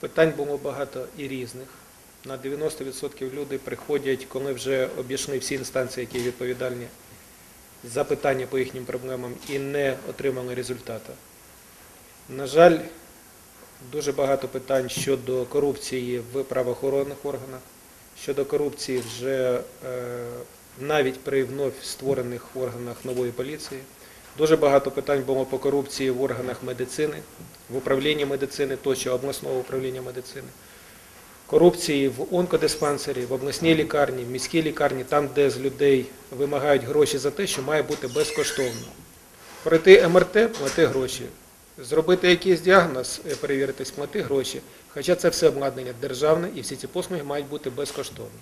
Питань було багато і різних. На 90% люди приходять, коли вже обійшли всі інстанції, які відповідальні за питання по їхнім проблемам і не отримали результату. На жаль, дуже багато питань щодо корупції в правоохоронних органах, щодо корупції вже е, навіть при вновь створених органах нової поліції. Дуже багато питань було по корупції в органах медицини, в управлінні медицини, тощо обласного управління медицини. Корупції в онкодиспансері, в обласній лікарні, в міській лікарні, там, де з людей вимагають гроші за те, що має бути безкоштовно. Пройти МРТ, плати гроші. Зробити якийсь діагноз, е, перевіритись, плати гроші. Хоча це все обладнання державне і всі ці послуги мають бути безкоштовні.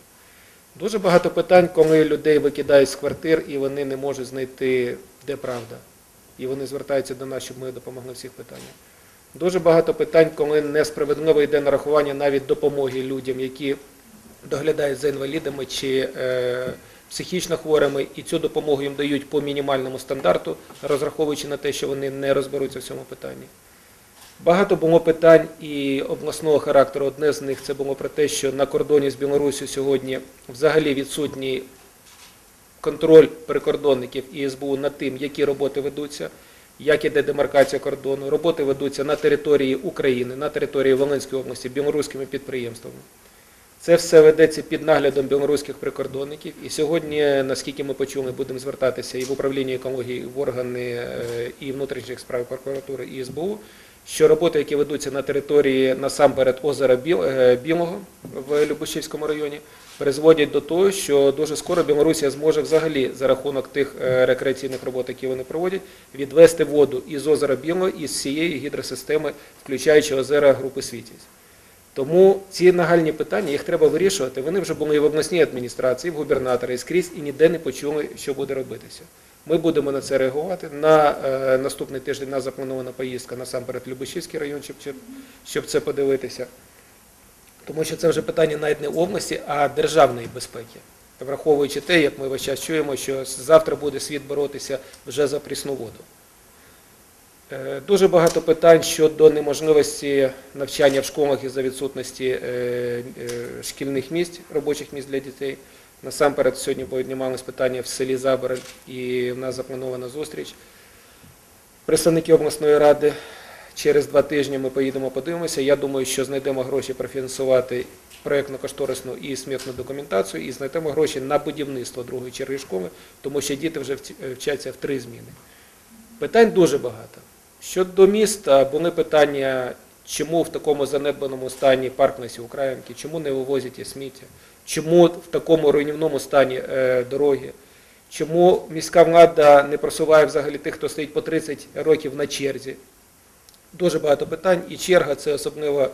Дуже багато питань, коли людей викидають з квартир і вони не можуть знайти, де правда. І вони звертаються до нас, щоб ми допомогли в цих питаннях. Дуже багато питань, коли несправедливо йде нарахування навіть допомоги людям, які доглядають за інвалідами чи е, психічно хворими, і цю допомогу їм дають по мінімальному стандарту, розраховуючи на те, що вони не розберуться в цьому питанні. Багато було питань і обласного характеру. Одне з них це було про те, що на кордоні з Білорусі сьогодні взагалі відсутній контроль прикордонників і СБУ над тим, які роботи ведуться, як іде демаркація кордону. Роботи ведуться на території України, на території Волинської області, білоруськими підприємствами. Це все ведеться під наглядом білоруських прикордонників. І сьогодні, наскільки ми почули, будемо звертатися і в управління екології, в органи е, і внутрішніх справ прокуратури і СБУ, що роботи, які ведуться на території насамперед озера е, Білого в Любушівському районі, призводять до того, що дуже скоро Білорусія зможе взагалі за рахунок тих е, рекреаційних робот, які вони проводять, відвести воду із озера Білого із всієї гідросистеми, включаючи озера Групи Світязь. Тому ці нагальні питання їх треба вирішувати. Вони вже були і в обласній адміністрації, і в губернатора, і скрізь, і ніде не почули, що буде робитися. Ми будемо на це реагувати. На е, наступний тиждень нас запланована поїздка насамперед Любишівський район, щоб, це подивитися. Тому що це вже питання навіть не області, а державної безпеки. Враховуючи те, як ми весь час чуємо, що завтра буде світ боротися вже за прісну воду. Е, Дуже багато питань щодо неможливості навчання в школах із-за відсутності е, е, шкільних місць, робочих місць для дітей. Насамперед, сьогодні піднімалось питання в селі Забороль, і в нас запланована зустріч. Представники обласної ради через два тижні ми поїдемо подивимося. Я думаю, що знайдемо гроші профінансувати проєктно-кошторисну і смітну документацію, і знайдемо гроші на будівництво другої черги школи, тому що діти вже вчаться в три зміни. Питань дуже багато. Щодо міста, були питання, чому в такому занедбаному стані парк Лесі Українки, чому не вивозять сміття, чому в такому руйнівному стані е, дороги, чому міська влада не просуває взагалі тих, хто стоїть по 30 років на черзі. Дуже багато питань, і черга це особливо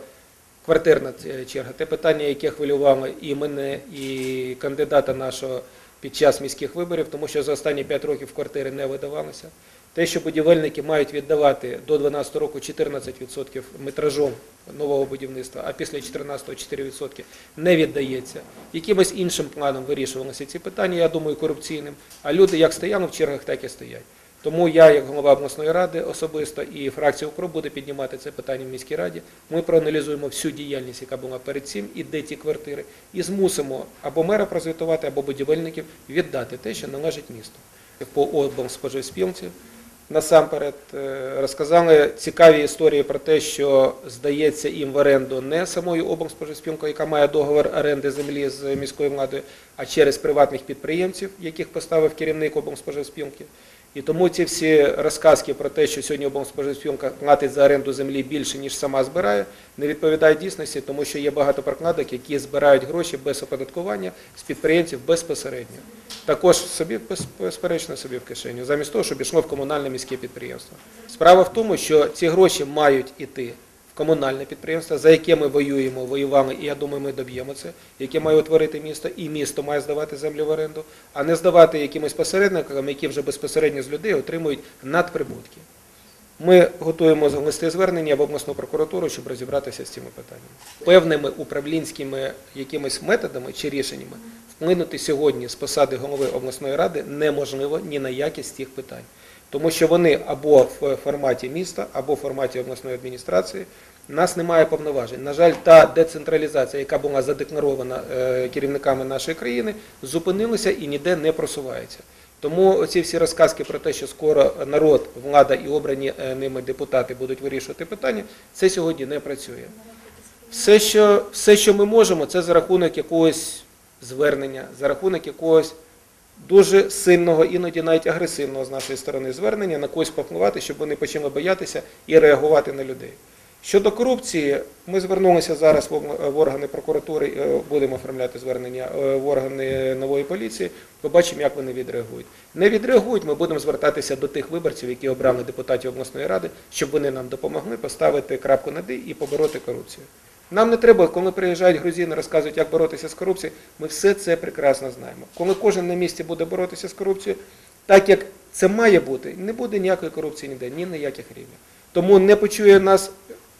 квартирна е, черга. Те питання, яке хвилювало і мене, і кандидата нашого під час міських виборів, тому що за останні 5 років квартири не видавалися. Те, що будівельники мають віддавати до 12 року 14% метражом нового будівництва, а після 14-го 4% не віддається. Якимось іншим планом вирішувалися ці питання, я думаю, корупційним. А люди як стояли в чергах, так і стоять. Тому я, як голова обласної ради особисто, і фракція УКРОП буде піднімати це питання в міській раді. Ми проаналізуємо всю діяльність, яка була перед цим, і де ті квартири, і змусимо або мера прозвітувати, або будівельників віддати те, що належить місту. По облспоживспілці насамперед е, розказали цікаві історії про те, що здається їм в оренду не самою облспоживспілкою, яка має договір оренди землі з міською владою, а через приватних підприємців, яких поставив керівник облспоживспілки. І тому ці всі розказки про те, що сьогодні облспоживспілка платить за оренду землі більше, ніж сама збирає, не відповідають дійсності, тому що є багато прокладок, які збирають гроші без оподаткування з підприємців безпосередньо. Також собі без- безперечно собі в кишеню, замість того, щоб йшло в комунальне міське підприємство. Справа в тому, що ці гроші мають іти комунальне підприємство, за яке ми воюємо, воювали, і я думаю, ми доб'ємо це, яке має утворити місто, і місто має здавати землю в оренду, а не здавати якимось посередникам, які вже безпосередньо з людей отримують надприбутки. Ми готуємо листи звернення в обласну прокуратуру, щоб розібратися з цими питаннями. Певними управлінськими якимись методами чи рішеннями вплинути сьогодні з посади голови обласної ради неможливо ні на якість цих питань. Тому що вони або в форматі міста, або в форматі обласної адміністрації, У нас немає повноважень. На жаль, та децентралізація, яка була задекларована е, керівниками нашої країни, зупинилася і ніде не просувається. Тому оці всі розказки про те, що скоро народ, влада і обрані е, ними депутати будуть вирішувати питання, це сьогодні не працює. Все, що, все, що ми можемо, це за рахунок якогось звернення, за рахунок якогось дуже сильного, іноді навіть агресивного з нашої сторони звернення на когось попливати, щоб вони почали боятися і реагувати на людей. Щодо корупції, ми звернулися зараз в органи прокуратури, е, будемо оформляти звернення е, в органи нової поліції, побачимо, як вони відреагують. Не відреагують, ми будемо звертатися до тих виборців, які обрали депутатів обласної ради, щоб вони нам допомогли поставити крапку над «і» і побороти корупцію. Нам не треба, коли приїжджають грузини, розказують, як боротися з корупцією, ми все це прекрасно знаємо. Коли кожен на місці буде боротися з корупцією, так як це має бути, не буде ніякої корупції ніде, ні на яких рівнях. Тому не почує нас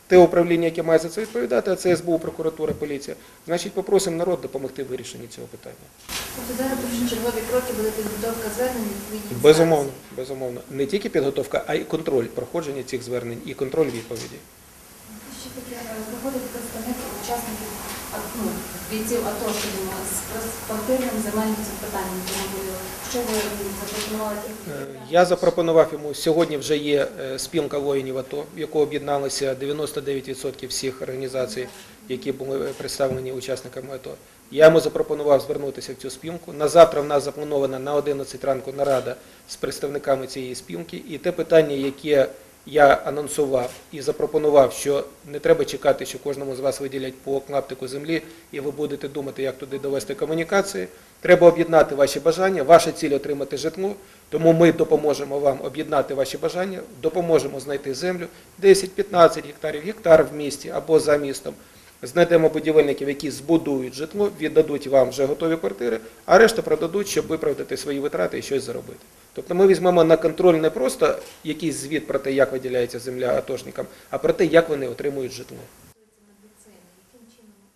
те управління, яке має за це відповідати, а це СБУ, прокуратура, поліція. Значить, попросимо народ допомогти в вирішенні цього питання. Тобто зараз першочергові кроки буде підготовка звернень відповідні Безумовно, безумовно. Не тільки підготовка, а й контроль проходження цих звернень і контроль відповіді. Ще таке е, учасників ну, бійців АТО, з квартирним земельним питанням. Що ви запропонували Е, Я запропонував йому, сьогодні вже є е, спілка воїнів АТО, в яку об'єдналися 99% всіх організацій, які були представлені учасниками АТО. Я йому запропонував звернутися в цю спілку. На завтра в нас запланована на 11 ранку нарада з представниками цієї спілки. І те питання, яке я анонсував і запропонував, що не треба чекати, що кожному з вас виділять по клаптику землі, і ви будете думати, як туди довести комунікації. Треба об'єднати ваші бажання. Ваша ціль отримати житло. Тому ми допоможемо вам об'єднати ваші бажання, допоможемо знайти землю 10-15 гектарів, гектар в місті або за містом. Знайдемо будівельників, які збудують житло, віддадуть вам вже готові квартири, а решту продадуть, щоб виправдати свої витрати і щось заробити. Тобто ми візьмемо на контроль не просто якийсь звіт про те, як виділяється земля атошникам, а про те, як вони отримують житло.